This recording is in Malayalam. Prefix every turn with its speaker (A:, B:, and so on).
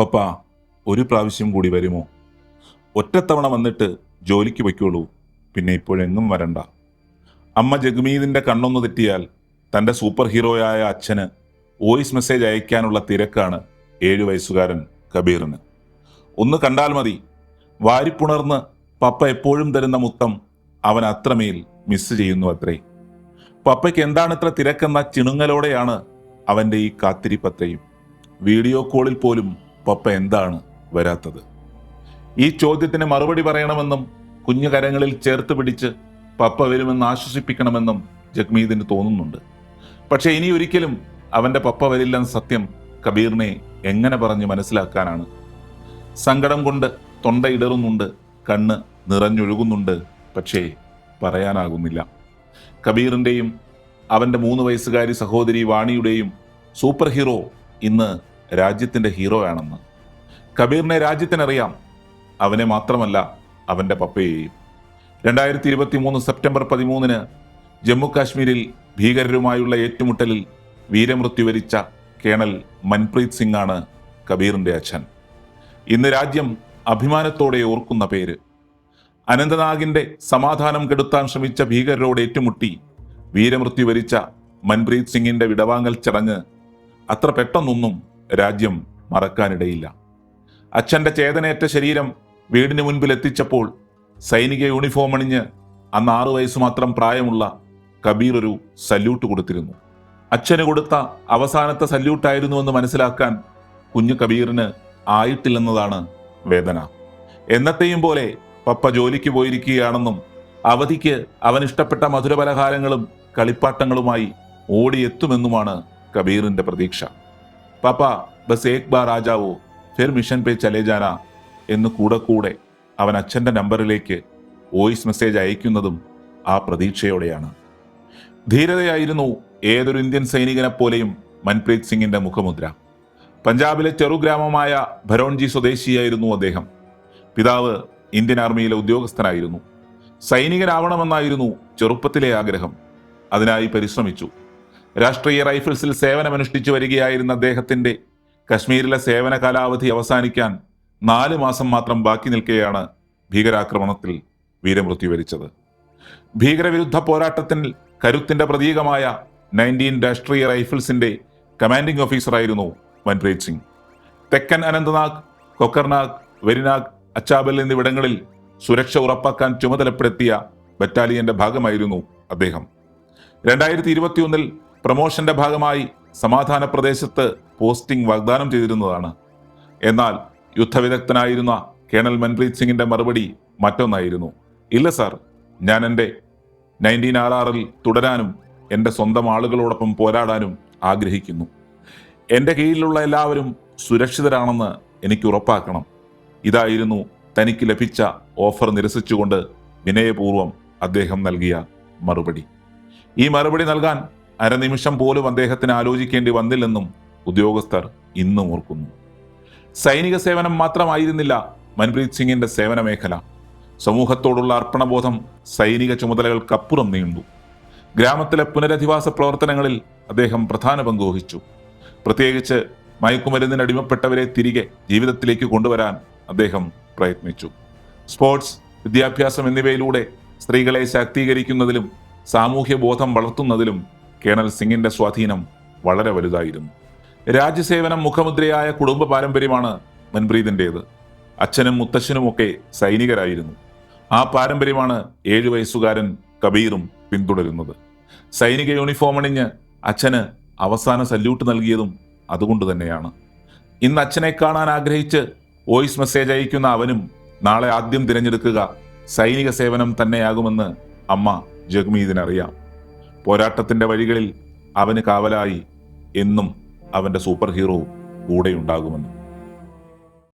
A: പപ്പ ഒരു പ്രാവശ്യം കൂടി വരുമോ? ഒറ്റത്തവണ വന്നിട്ട് ജോലിക്ക് വയ്ക്കുള്ളൂ പിന്നെ ഇപ്പോഴെങ്ങും വരണ്ട. അമ്മ ജഗ്മീതിന്റെ കണ്ണൊന്ന് തെറ്റിയാൽ തന്റെ സൂപ്പർ ഹീറോയായ അച്ഛന് വോയിസ് മെസ്സേജ് അയക്കാനുള്ള തിരക്കാണ് ഏഴു വയസ്സുകാരൻ കബീറിന്. ഒന്ന് കണ്ടാൽ മതി. വാരിപ്പുണർന്ന് പപ്പ എപ്പോഴും തരുന്ന മുത്തം അവൻ അത്രമേൽ മിസ് ചെയ്യുന്നു അത്രേ. പപ്പയ്ക്ക് എന്താണ് ഇത്ര തിരക്കെന്ന ചിണുങ്ങലോടെയാണ് അവന്റെ ഈ കാത്തിരിപ്പത്രയും വീഡിയോ കോളിൽ പോലും പപ്പ എന്താണ് വരാത്തത്? ഈ ചോദ്യത്തിന് മറുപടി പറയണമെന്നും കുഞ്ഞു കരങ്ങളിൽ ചേർത്ത് പിടിച്ച് പപ്പ വരുമെന്ന് ആശ്വസിപ്പിക്കണമെന്നും ജഗ്മീദിന് തോന്നുന്നുണ്ട്. പക്ഷേ ഇനി ഒരിക്കലും അവന്റെ പപ്പ വരില്ലെന്ന സത്യം കബീറിനെ എങ്ങനെ പറഞ്ഞ് മനസ്സിലാക്കാനാണ്? സങ്കടം കൊണ്ട് തൊണ്ട ഇടറുന്നുണ്ട് കണ്ണ് നിറഞ്ഞൊഴുകുന്നുണ്ട് പക്ഷേ പറയാനാകുന്നില്ല. കബീറിന്റെയും അവന്റെ മൂന്ന് വയസ്സുകാരി സഹോദരി വാണിയുടെയും സൂപ്പർ ഹീറോ ഇന്ന് രാജ്യത്തിന്റെ ഹീറോയാണെന്ന് കബീറിനെ രാജ്യത്തിനറിയാം. അവനെ മാത്രമല്ല അവന്റെ പപ്പയെയും. രണ്ടായിരത്തി ഇരുപത്തി മൂന്ന് സെപ്റ്റംബർ പതിമൂന്നിന് ജമ്മു കാശ്മീരിൽ ഭീകരരുമായുള്ള ഏറ്റുമുട്ടലിൽ വീരമൃത്യു വരിച്ച കേണൽ മൻപ്രീത് സിംഗ് ആണ് കബീറിന്റെ അച്ഛൻ. ഇന്ന് രാജ്യം അഭിമാനത്തോടെ ഓർക്കുന്ന പേര്. അനന്തനാഗിന്റെ സമാധാനം കെടുത്താൻ ശ്രമിച്ച ഭീകരരോട് ഏറ്റുമുട്ടി വീരമൃത്യു വരിച്ച മൻപ്രീത് സിംഗിന്റെ വിടവാങ്ങൽ ചടങ്ങ് അത്ര പെട്ടെന്നൊന്നും രാജ്യം മറക്കാനിടയില്ല. അച്ഛന്റെ ചേതനയേറ്റ ശരീരം വീടിന് മുൻപിൽ എത്തിച്ചപ്പോൾ സൈനിക യൂണിഫോം അണിഞ്ഞ് അന്ന് ആറു വയസ്സ് മാത്രം പ്രായമുള്ള കബീർ ഒരു സല്യൂട്ട് കൊടുത്തിരുന്നു. അച്ഛന് കൊടുത്ത അവസാനത്തെ സല്യൂട്ടായിരുന്നുവെന്ന് മനസ്സിലാക്കാൻ കുഞ്ഞു കബീറിന് ആയിട്ടില്ലെന്നതാണ് വേദന. എന്നത്തെയും പോലെ പപ്പ ജോലിക്ക് പോയിരിക്കുകയാണെന്നും അവധിക്ക് അവൻ ഇഷ്ടപ്പെട്ട മധുരപലഹാരങ്ങളും കളിപ്പാട്ടങ്ങളുമായി ഓടിയെത്തുമെന്നുമാണ് കബീറിന്റെ പ്രതീക്ഷ. പാപ്പ ബസ് ഏക് ബാർ ആജാവോ? ഫിർ മിഷൻ പേ ചലേ ജാന. എന്ന് കൂടെ കൂടെ അവൻ അച്ഛന്റെ നമ്പറിലേക്ക് വോയിസ് മെസ്സേജ് അയക്കുന്നതും ആ പ്രതീക്ഷയോടെയാണ്. ധീരതയായിരുന്നു ഏതൊരു ഇന്ത്യൻ സൈനികനെ പോലെയും മൻപ്രീത് സിംഗിന്റെ മുഖമുദ്ര. പഞ്ചാബിലെ ചെറുഗ്രാമമായ ഭരോൺജി സ്വദേശിയായിരുന്നു അദ്ദേഹം. പിതാവ് ഇന്ത്യൻ ആർമിയിലെ ഉദ്യോഗസ്ഥനായിരുന്നു. സൈനികനാവണമെന്നായിരുന്നു ചെറുപ്പത്തിലെ ആഗ്രഹം. അതിനായി പരിശ്രമിച്ചു. രാഷ്ട്രീയ റൈഫിൾസിൽ സേവനമനുഷ്ഠിച്ചു വരികയായിരുന്ന അദ്ദേഹത്തിന്റെ കശ്മീരിലെ സേവന കാലാവധി അവസാനിക്കാൻ നാല് മാസം മാത്രം ബാക്കി നിൽക്കെയാണ് ഭീകരാക്രമണത്തിൽ വീരമൃത്യു വരിച്ചത്. ഭീകരവിരുദ്ധ പോരാട്ടത്തിൽ കരുത്തിന്റെ പ്രതീകമായ നയന്റീൻ രാഷ്ട്രീയ റൈഫിൾസിന്റെ കമാൻഡിംഗ് ഓഫീസറായിരുന്നു മൻപ്രീത് സിംഗ്. തെക്കൻ അനന്തനാഗ് കൊക്കർനാഗ് വെരിനാഗ് അച്ചാബൽ എന്നിവിടങ്ങളിൽ സുരക്ഷ ഉറപ്പാക്കാൻ ചുമതലപ്പെടുത്തിയ ബറ്റാലിയന്റെ ഭാഗമായിരുന്നു അദ്ദേഹം. രണ്ടായിരത്തി ഇരുപത്തിയൊന്നിൽ പ്രമോഷന്റെ ഭാഗമായി സമാധാന പ്രദേശത്ത് പോസ്റ്റിംഗ് വാഗ്ദാനം ചെയ്തിരുന്നതാണ്. എന്നാൽ യുദ്ധവിദഗ്ധനായിരുന്ന കേണൽ മൻപ്രീത് സിംഗിന്റെ മറുപടി മറ്റൊന്നായിരുന്നു. ഇല്ല സാർ. ഞാൻ എന്റെ നയന്റീൻ ആർ ആറിൽ തുടരാനും എന്റെ സ്വന്തം ആളുകളോടൊപ്പം പോരാടാനും ആഗ്രഹിക്കുന്നു. എന്റെ കീഴിലുള്ള എല്ലാവരും സുരക്ഷിതരാണെന്ന് എനിക്ക് ഉറപ്പാക്കണം. ഇതായിരുന്നു തനിക്ക് ലഭിച്ച ഓഫർ നിരസിച്ചുകൊണ്ട് വിനയപൂർവം അദ്ദേഹം നൽകിയ മറുപടി. ഈ മറുപടി നൽകാൻ അരനിമിഷം പോലും അദ്ദേഹത്തിന് ആലോചിക്കേണ്ടി വന്നില്ലെന്നും ഉദ്യോഗസ്ഥർ ഇന്നും ഓർക്കുന്നു. സൈനിക സേവനം മാത്രമായിരുന്നില്ല മൻപ്രീത് സിംഗിന്റെ സേവന മേഖല സമൂഹത്തോടുള്ള അർപ്പണബോധം സൈനിക ചുമതലകൾക്കപ്പുറം നീണ്ടു. ഗ്രാമത്തിലെ പുനരധിവാസ പ്രവർത്തനങ്ങളിൽ അദ്ദേഹം പ്രധാന പങ്ക് വഹിച്ചു. പ്രത്യേകിച്ച് മയക്കുമരുന്നിന് അടിമപ്പെട്ടവരെ തിരികെ ജീവിതത്തിലേക്ക് കൊണ്ടുവരാൻ അദ്ദേഹം പ്രയത്നിച്ചു. സ്പോർട്സ് വിദ്യാഭ്യാസം എന്നിവയിലൂടെ സ്ത്രീകളെ ശാക്തീകരിക്കുന്നതിലും സാമൂഹ്യ ബോധം വളർത്തുന്നതിലും കേണൽ സിംഗിന്റെ സ്വാധീനം വളരെ വലുതായിരുന്നു. രാജ്യസേവനം മുഖമുദ്രയായ കുടുംബ പാരമ്പര്യമാണ് മൻപ്രീതിന്റേത് അച്ഛനും മുത്തശ്ശനുമൊക്കെ സൈനികരായിരുന്നു. ആ പാരമ്പര്യമാണ് ഏഴു വയസ്സുകാരൻ കബീറും പിന്തുടരുന്നത്. സൈനിക യൂണിഫോം അണിഞ്ഞ് അച്ഛന് അവസാന സല്യൂട്ട് നൽകിയതും അതുകൊണ്ട് തന്നെയാണ്. ഇന്ന് അച്ഛനെ കാണാൻ ആഗ്രഹിച്ച് വോയിസ് മെസ്സേജ് അയക്കുന്ന അവനും നാളെ ആദ്യം തിരഞ്ഞെടുക്കുക സൈനിക സേവനം തന്നെയാകുമെന്ന് അമ്മ ജഗ്മീദിനറിയാം പോരാട്ടത്തിന്റെ വഴികളിൽ അവന് കാവലായി എന്നും അവന്റെ സൂപ്പർ ഹീറോ കൂടെയുണ്ടാകുമെന്ന്.